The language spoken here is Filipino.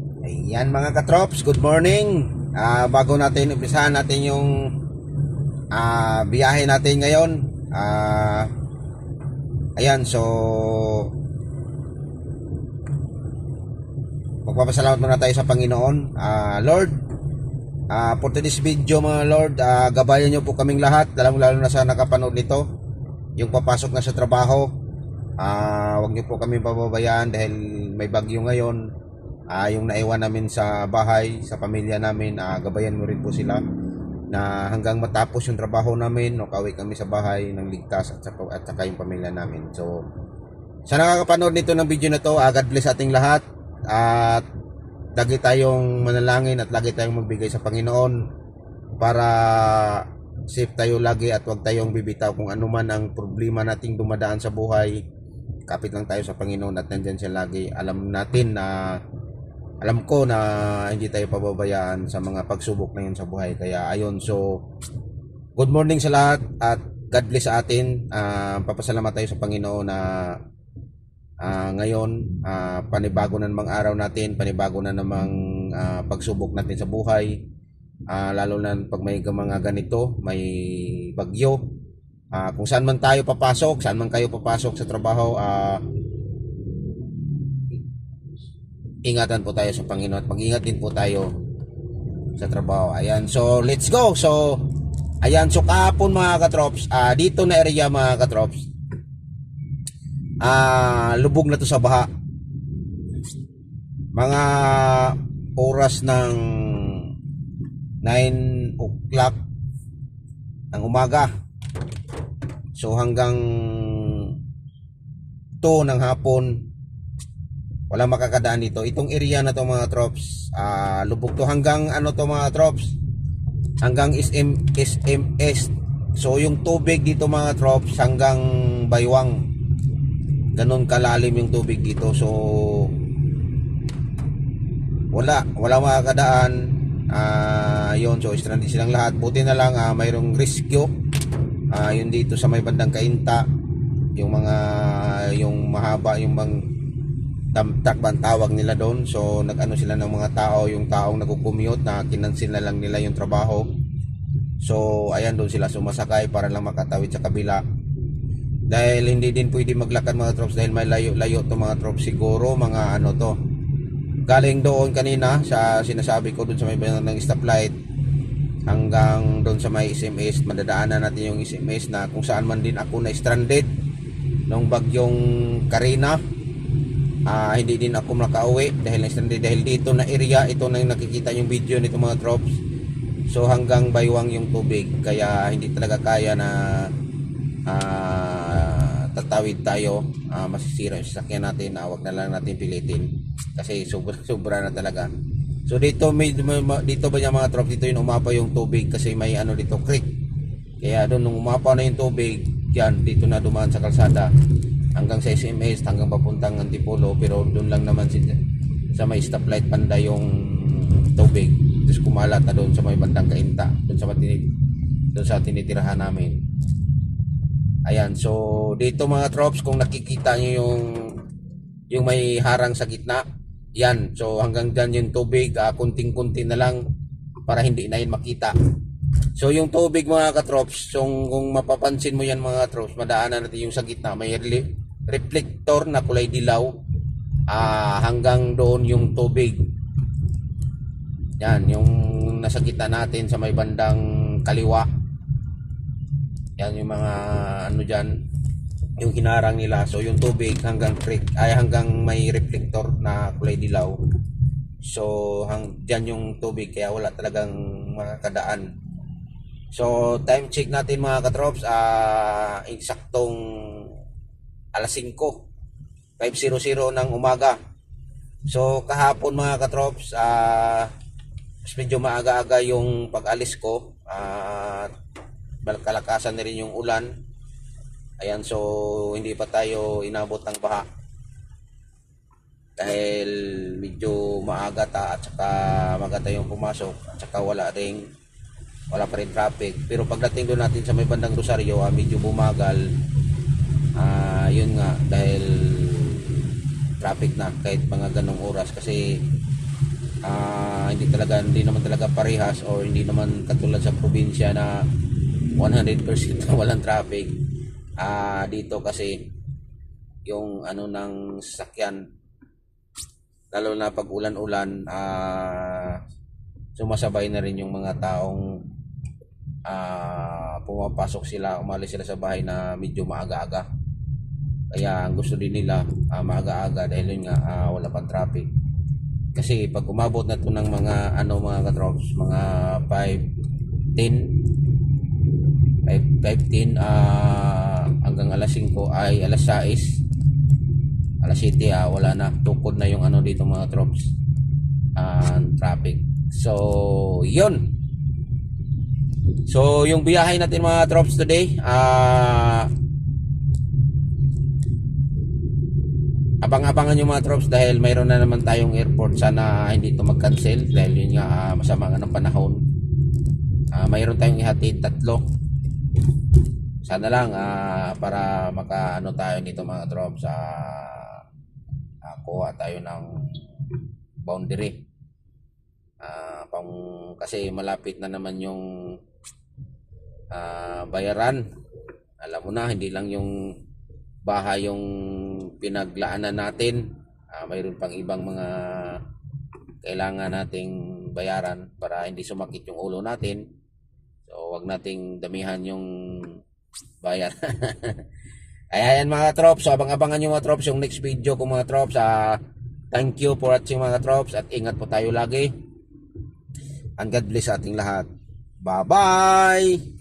Ayan mga katrops, good morning. Ah, bago natin umpisahan natin yung ah, biyahe natin ngayon. Ah, ayan, so magpapasalamat muna tayo sa Panginoon. Ah, Lord, ah, for today's video mga Lord, ah, gabayan niyo po kaming lahat, lalong-lalo na sa nakapanood nito. Yung papasok na sa trabaho, ah, wag niyo po kami pababayaan dahil may bagyo ngayon ah yung naiwan namin sa bahay, sa pamilya namin, ah, gabayan mo rin po sila na hanggang matapos yung trabaho namin, no, kawi kami sa bahay ng ligtas at saka, at saka yung pamilya namin. So, sa nakakapanood nito ng video na to, ah, God bless ating lahat at lagi tayong manalangin at lagi tayong magbigay sa Panginoon para safe tayo lagi at huwag tayong bibitaw kung ano man ang problema nating dumadaan sa buhay. Kapit lang tayo sa Panginoon at nandyan siya lagi. Alam natin na alam ko na hindi tayo pababayaan sa mga pagsubok na yun sa buhay. Kaya ayun, so good morning sa lahat at God bless sa atin. Ah, papasalamat tayo sa Panginoon na ah, ngayon ah, panibago na namang araw natin, panibago na namang ah, pagsubok natin sa buhay. Ah, lalo na pag may mga ganito, may bagyo. Ah, kung saan man tayo papasok, saan man kayo papasok sa trabaho, ah, ingatan po tayo sa Panginoon at mag-ingat din po tayo sa trabaho. Ayan, so let's go. So, ayan, so kahapon mga katrops, ah, dito na area mga katrops, ah, lubog na to sa baha. Mga oras ng 9 o'clock ng umaga. So hanggang 2 ng hapon, wala makakadaan dito. Itong area na to mga trops, ah lubog to hanggang ano to mga trops, hanggang SM, SMS. So yung tubig dito mga trops hanggang baywang. Ganon kalalim yung tubig dito. So wala, wala makakadaan. Ah, yun, so stranded silang lahat. Buti na lang ah, mayroong rescue. Ah, yun dito sa may bandang Kainta. Yung mga yung mahaba yung bang tamtak ba ang tawag nila doon. So nag-ano sila ng mga tao, yung taong nagko-commute na kinansil na lang nila yung trabaho. So ayan doon sila sumasakay para lang makatawid sa kabila. Dahil hindi din pwede maglakad mga troops dahil may layo-layo to mga troops siguro mga ano to. Galing doon kanina sa sinasabi ko doon sa may ng stoplight hanggang doon sa may SMS madadaanan natin yung SMS na kung saan man din ako na stranded nung bagyong Karina Ah, hindi din ako makauwi dahil na-stranded dahil dito na area ito na yung nakikita yung video nito mga drops. So hanggang baywang yung tubig. Kaya hindi talaga kaya na ah, tatawid tayo. Ah, masisira yung sasakyan natin na wag na lang natin pilitin kasi sobra, sobra na talaga. So dito may may- dito ba yung mga drops dito yung umapa yung tubig kasi may ano dito creek. Kaya doon nung umapa na yung tubig yan dito na dumaan sa kalsada hanggang sa SMS hanggang papuntang Antipolo pero doon lang naman si, sa may stoplight panda yung tubig. Tapos kumalat na doon sa may bandang kainta doon sa matinit doon sa tinitirahan namin. Ayan so dito mga trops kung nakikita nyo yung yung may harang sa gitna yan. So hanggang dyan yung tubig ah, kunting-kunti na lang para hindi na yun makita. So yung tubig mga katrops, so, kung mapapansin mo yan mga katrops, madaanan natin yung sa gitna, may reli- reflector na kulay dilaw ah hanggang doon yung tubig. Yan, yung nasa gitna natin sa may bandang kaliwa. Yan yung mga ano dyan, yung hinarang nila. So yung tubig hanggang ay hanggang may reflector na kulay dilaw. So hang dyan yung tubig kaya wala talagang makakadaan. So, time check natin mga katrops, ah eksaktong alas 5, 5.00 ng umaga. So, kahapon mga katrops, ah mas medyo maaga-aga yung pag-alis ko. at kalakasan na rin yung ulan. Ayan, so hindi pa tayo inabot ng baha. Dahil medyo maaga ta at saka maganda yung pumasok at saka wala ring wala pa rin traffic. Pero pagdating doon natin sa may bandang Rosario, ah, medyo bumagal. Ah, yun nga dahil traffic na kahit mga ganong oras kasi Ah, hindi talaga hindi naman talaga parehas or hindi naman katulad sa probinsya na 100% na walang traffic. Ah, dito kasi yung ano ng sasakyan lalo na pag ulan-ulan ah sumasabay na rin yung mga taong ah pumapasok sila, umalis sila sa bahay na medyo maaga-aga. Kaya ang gusto din nila ah, maaga-aga dahil yun nga ah, wala pang traffic. Kasi pag umabot na to ng mga ano mga katrops, mga 5 10 5 5 10 ah hanggang alas 5 ay alas 6 alas 7 ah, wala na. Tukod na yung ano dito mga trops ah, traffic. So yun. So yung biyahe natin mga trops today ah abang-abangan yung mga troops dahil mayroon na naman tayong airport. Sana hindi ito mag-cancel dahil yun nga ah, masama nga ng panahon. Ah, mayroon tayong ihatid tatlo. Sana lang ah, para makaano tayo nito mga troops sa uh, kuha tayo ng boundary. Ah, pang, kasi malapit na naman yung ah, bayaran. Alam mo na hindi lang yung bahay yung pinaglaanan natin Ah, mayroon pang ibang mga kailangan nating bayaran para hindi sumakit yung ulo natin so wag nating damihan yung bayar Kaya yan mga trops, so abang-abangan yung mga trops yung next video ko mga trops. Ah, thank you for watching mga trops at ingat po tayo lagi. And God bless ating lahat. Bye-bye!